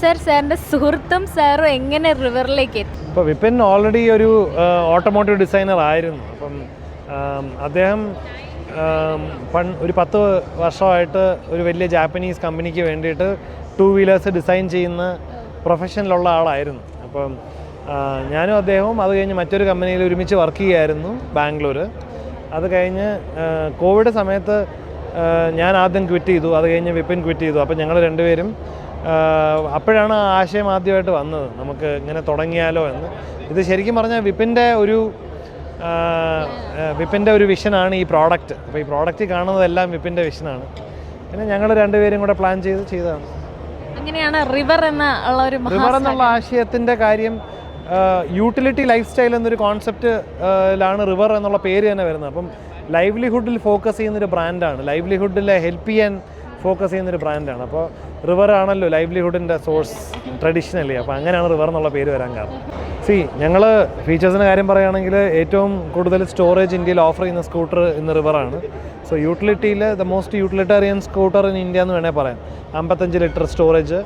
Sir സാറിന്റെ സുഹൃത്തും സാറും എങ്ങനെ റിവറിലേക്ക് എത്തി? ഇപ്പോൾ വിപിൻ ഓൾറെഡി ഒരു ഓട്ടോമോട്ടീവ് ഡിസൈനർ ആയിരുന്നു. അപ്പം അദ്ദേഹം ഒരു പത്ത് വർഷമായിട്ട് ഒരു വലിയ ജാപ്പനീസ് കമ്പനിക്ക് വേണ്ടിയിട്ട് ടു വീലേഴ്സ് ഡിസൈൻ ചെയ്യുന്ന പ്രൊഫഷനിലുള്ള ആളായിരുന്നു. അപ്പം ഞാനും അദ്ദേഹവും അത് കഴിഞ്ഞ് മറ്റൊരു കമ്പനിയിൽ ഒരുമിച്ച് വർക്ക് ചെയ്യുമായിരുന്നു ബാംഗ്ലൂർ അത് കഴിഞ്ഞ് കോവിഡ് സമയത്ത് ഞാൻ ആദ്യം ക്വിറ്റ് ചെയ്തു അത് കഴിഞ്ഞ് വിപിൻ ക്വിറ്റ് ചെയ്തു. അപ്പം ഞങ്ങൾ രണ്ടുപേരും അപ്പോഴാണ് ആ ആശയം ആദ്യമായിട്ട് വന്നത്. നമുക്ക് ഇങ്ങനെ തുടങ്ങിയാലോ എന്ന്. ഇത് ശരിക്കും പറഞ്ഞാൽ വിപിന്റെ ഒരു വിപിന്റെ ഒരു വിഷനാണ് ഈ പ്രോഡക്റ്റ്. അപ്പോൾ ഈ പ്രോഡക്റ്റ് കാണുന്നതെല്ലാം വിപിന്റെ വിഷനാണ്. പിന്നെ ഞങ്ങൾ രണ്ടുപേരും കൂടെ പ്ലാൻ ചെയ്ത് ചെയ്തതാണ്. അങ്ങനെയാണ് റിവർ എന്നുള്ള ഒരു റിവർ എന്നുള്ള ആശയത്തിന്റെ കാര്യം യൂട്ടിലിറ്റി ലൈഫ് സ്റ്റൈൽ എന്നൊരു കോൺസെപ്റ്റിലാണ് റിവർ എന്നുള്ള പേര് തന്നെ വരുന്നത്. അപ്പം ലൈവ്ലിഹുഡിൽ ഫോക്കസ് ചെയ്യുന്നൊരു ബ്രാൻഡാണ്. ലൈവ്ലിഹുഡിലെ ഹെൽപ്പ് ചെയ്യാൻ ഫോക്കസ് ചെയ്യുന്നൊരു ബ്രാൻഡാണ്. അപ്പോൾ റിവർ ആണല്ലോ ലൈവ്ലിഹുഡിന്റെ സോഴ്സ് ട്രഡീഷണലി അപ്പോൾ അങ്ങനെയാണ് റിവർ എന്നുള്ള പേര് വരാൻ കാരണം. സി ഞങ്ങൾ ഫീച്ചേഴ്സിന്റെ കാര്യം പറയുകയാണെങ്കിൽ ഏറ്റവും കൂടുതൽ സ്റ്റോറേജ് ഇന്ത്യയിൽ ഓഫർ ചെയ്യുന്ന സ്കൂട്ടർ ഇന്ന് റിവറാണ് so യൂട്ടിലിറ്റിയിൽ the most utilitarian scooter in India എന്ന് വേണേൽ പറയാം. അമ്പത്തഞ്ച് ലിറ്റർ സ്റ്റോറേജ്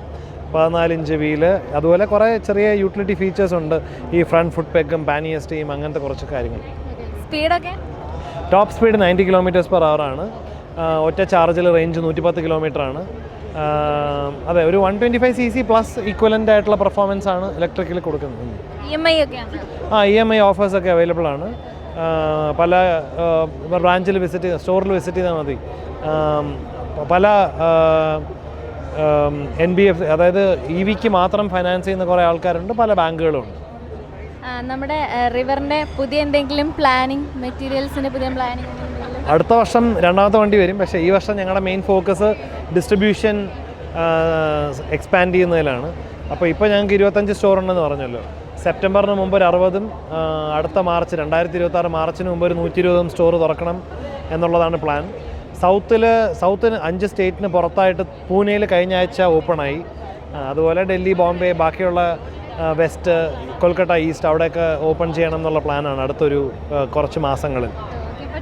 പതിനാല് ഇഞ്ച് വീൽ അതുപോലെ കുറേ ചെറിയ യൂട്ടിലിറ്റി ഫീച്ചേഴ്സ് ഉണ്ട്. ഈ ഫ്രണ്ട് ഫുഡ് പെഗും പാനിയസ്റ്റിയും സ്റ്റീം അങ്ങനത്തെ കുറച്ച് കാര്യങ്ങൾ. സ്പീഡൊക്കെ top speed ninety kilometres per hour ആണ്. ഒറ്റ ചാർജിൽ റേഞ്ച് നൂറ്റിപ്പത്ത് കിലോമീറ്റർ ആണ്. അതെ ഒരു one twenty five C C plus equivalent ആയിട്ടുള്ള പെർഫോമൻസ് ആണ് ഇലക്ട്രിക്കിൽ കൊടുക്കുന്നത്. ഇ എം ഐ ഒക്കെയാണ് ആ ഇ എം ഐ ഓഫേഴ്സ് ഒക്കെ അവൈലബിൾ ആണ്. പല ബ്രാഞ്ചിൽ വിസിറ്റ് സ്റ്റോറിൽ വിസിറ്റ് ചെയ്താൽ മതി. പല എൻ ബി എഫ് അതായത് ഇ വിക്ക് മാത്രം ഫൈനാൻസ് ചെയ്യുന്ന കുറേ ആൾക്കാരുണ്ട് പല ബാങ്കുകളും ഉണ്ട് നമ്മുടെ റിവറിന്റെ പുതിയ എന്തെങ്കിലും പ്ലാനിങ് മെറ്റീരിയൽസിന്റെ പുതിയ പ്ലാനിങ് അടുത്ത വർഷം രണ്ടാമത്തെ വണ്ടി വരും. പക്ഷേ ഈ വർഷം ഞങ്ങളുടെ മെയിൻ ഫോക്കസ് ഡിസ്ട്രിബ്യൂഷൻ എക്സ്പാൻഡ് ചെയ്യുന്നതിലാണ്. അപ്പോൾ ഇപ്പോൾ ഞങ്ങൾക്ക് ഇരുപത്തഞ്ച് സ്റ്റോർ ഉണ്ടെന്ന് പറഞ്ഞല്ലോ. സെപ്റ്റംബറിന് മുമ്പ് ഒരു അറുപതും അടുത്ത മാർച്ച് രണ്ടായിരത്തി ഇരുപത്തി ആറ് മാർച്ചിന് മുമ്പ് ഒരു നൂറ്റി ഇരുപതും സ്റ്റോർ തുറക്കണം എന്നുള്ളതാണ് പ്ലാൻ സൗത്തിൽ സൗത്തിന് അഞ്ച് സ്റ്റേറ്റിന് പുറത്തായിട്ട് പൂനെയിൽ കഴിഞ്ഞ ആഴ്ച ഓപ്പണായി അതുപോലെ ഡൽഹി ബോംബെ ബാക്കിയുള്ള വെസ്റ്റ് കൊൽക്കട്ട ഈസ്റ്റ് അവിടെയൊക്കെ ഓപ്പൺ ചെയ്യണം എന്നുള്ള പ്ലാനാണ് അടുത്തൊരു കുറച്ച് മാസങ്ങളിൽ.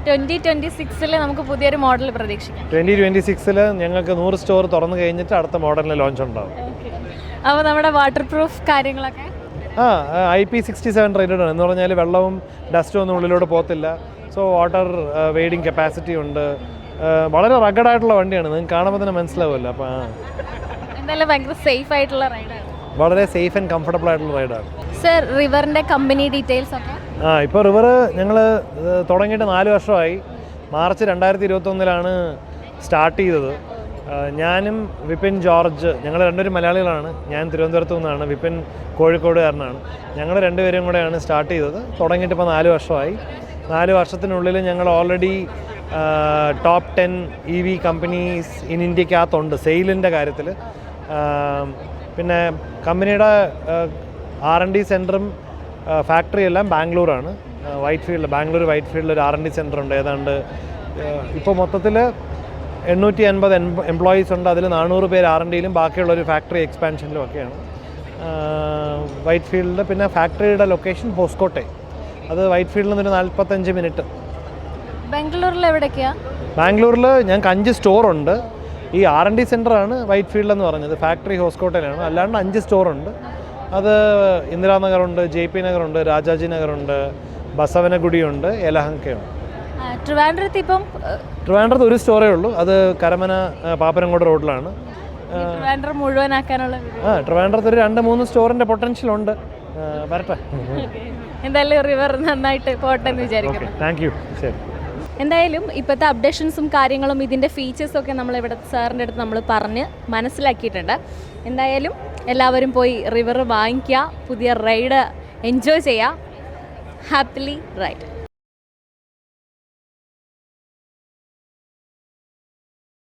ട്വന്റി ട്വന്റി സിക്സിൽ നമുക്ക് പുതിയൊരു മോഡൽ പ്രതീക്ഷിക്കാം. ട്വന്റി ട്വന്റി സിക്സിൽ ഞങ്ങൾക്ക് നൂറ് സ്റ്റോർ തുറന്നു കഴിഞ്ഞിട്ട് അടുത്ത മോഡലിന് ലോഞ്ച് ഉണ്ടാവും. അപ്പോൾ നമ്മുടെ വാട്ടർ പ്രൂഫ് കാര്യങ്ങളൊക്കെ? ആ I P sixty seven rated ആണ്. എന്ന് പറഞ്ഞാൽ വെള്ളവും ഡസ്റ്റും ഒന്നും ഉള്ളിലൂടെ പോകത്തില്ല. സോ വാട്ടർ വെയ്ഡിങ് കപ്പാസിറ്റി ഉണ്ട്. വളരെ റഗഡായിട്ടുള്ള വണ്ടിയാണ്. നിങ്ങൾക്ക് കാണുമ്പോൾ തന്നെ മനസ്സിലാവുമല്ലോ. അപ്പോൾ ആ, എന്തായാലും ഭയങ്കര സേഫ് ആയിട്ടുള്ള റൈഡാണ് വളരെ സേഫ് ആൻഡ് കംഫർട്ടബിൾ ആയിട്ടുള്ള റൈഡാണ് സർ റിവറിന്റെ കമ്പനി ഡീറ്റെയിൽസ് ഒക്കെ? ആ ഇപ്പോൾ റിവർ ഞങ്ങൾ തുടങ്ങിയിട്ട് നാല് വർഷമായി. മാർച്ച് രണ്ടായിരത്തി ഇരുപത്തൊന്നിലാണ് സ്റ്റാർട്ട് ചെയ്തത് ഞാനും വിപിൻ ജോർജ് ഞങ്ങൾ രണ്ടുപേരും മലയാളികളാണ്. ഞാൻ തിരുവനന്തപുരത്തു നിന്നാണ്. വിപിൻ കോഴിക്കോടുകാരനാണ്. ഞങ്ങൾ രണ്ടുപേരും കൂടെയാണ് സ്റ്റാർട്ട് ചെയ്തത്. തുടങ്ങിയിട്ട് ഇപ്പോൾ നാല് വർഷമായി. നാല് വർഷത്തിനുള്ളിൽ ഞങ്ങൾ already top ten E V companies in ഇന്ത്യക്കകത്തുണ്ട് സെയിലിന്റെ കാര്യത്തിൽ പിന്നെ കമ്പനിയുടെ ആർ എൻ ഡി സെന്ററും ഫാക്ടറി എല്ലാം ബാംഗ്ലൂരാണ്. വൈറ്റ് ഫീൽഡ് ബാംഗ്ലൂർ വൈറ്റ് ഫീൽഡിൽ ഒരു ആർ എൻ ഡി സെന്റർ ഉണ്ട്. ഏതാണ്ട് ഇപ്പോൾ മൊത്തത്തിൽ എണ്ണൂറ്റി അൻപത് എംപ്ലോയീസ് ഉണ്ട്. അതിൽ നാനൂറ് പേര് ആർ എൻ ഡിയിലും ബാക്കിയുള്ള ഒരു ഫാക്ടറി എക്സ്പാൻഷനിലും ഒക്കെയാണ്. വൈറ്റ് ഫീൽഡിൽ പിന്നെ ഫാക്ടറിയുടെ ലൊക്കേഷൻ ഹോസ്കോട്ടെ അത് വൈറ്റ് ഫീൽഡിൽ നിന്നൊരു നാൽപ്പത്തഞ്ച് മിനിറ്റ്. ബാംഗ്ലൂരിൽ എവിടെയൊക്കെയാണ് ബാംഗ്ലൂരിൽ ഞങ്ങൾക്ക് അഞ്ച് സ്റ്റോറുണ്ട് ഈ ആർ എൻ ഡി സെന്ററാണ് വൈറ്റ് ഫീൽഡ് എന്ന് പറഞ്ഞത്. ഫാക്ടറി ഹോസ്കോട്ടയിലാണ്. അല്ലാണ്ട് അഞ്ച് സ്റ്റോറുണ്ട് അത് ഇന്ദിരാനഗറുണ്ട് ജെ പി നഗറുണ്ട് രാജാജി നഗറുണ്ട് ബസവനഗുഡിയുണ്ട് യലഹങ്കയുണ്ട് ട്രിവാൻഡ്രത്ത് ഇപ്പം ട്രിവാൻഡ്രത്ത് ഒരു സ്റ്റോറേ ഉള്ളൂ. അത് കരമന പാപ്പനംകോട് റോഡിലാണ്. ട്രിവാൻഡ്രം മുഴുവനാക്കാനുള്ള ആ ട്രിവാൻഡ്രത്ത് ഒരു രണ്ട് മൂന്ന് സ്റ്റോറിന്റെ പൊട്ടൻഷ്യൽ ഉണ്ട് വരട്ടെ. എന്തായാലും റിവർ നന്നായിട്ട് പോട്ടെ എന്ന് വിചാരിക്കുന്നു. താങ്ക് യു ശരി. എന്തായാലും ഇപ്പോഴത്തെ അപ്ഡേഷൻസും കാര്യങ്ങളും ഇതിന്റെ ഫീച്ചേഴ്സും ഒക്കെ നമ്മൾ ഇവിടെ സാറിന്റെ അടുത്ത് നമ്മൾ പറഞ്ഞ് മനസ്സിലാക്കിയിട്ടുണ്ട്. എന്തായാലും എല്ലാവരും പോയി റിവർ വാങ്ങിക്കുക. പുതിയ റൈഡ് എൻജോയ് ചെയ്യുക. Happily ride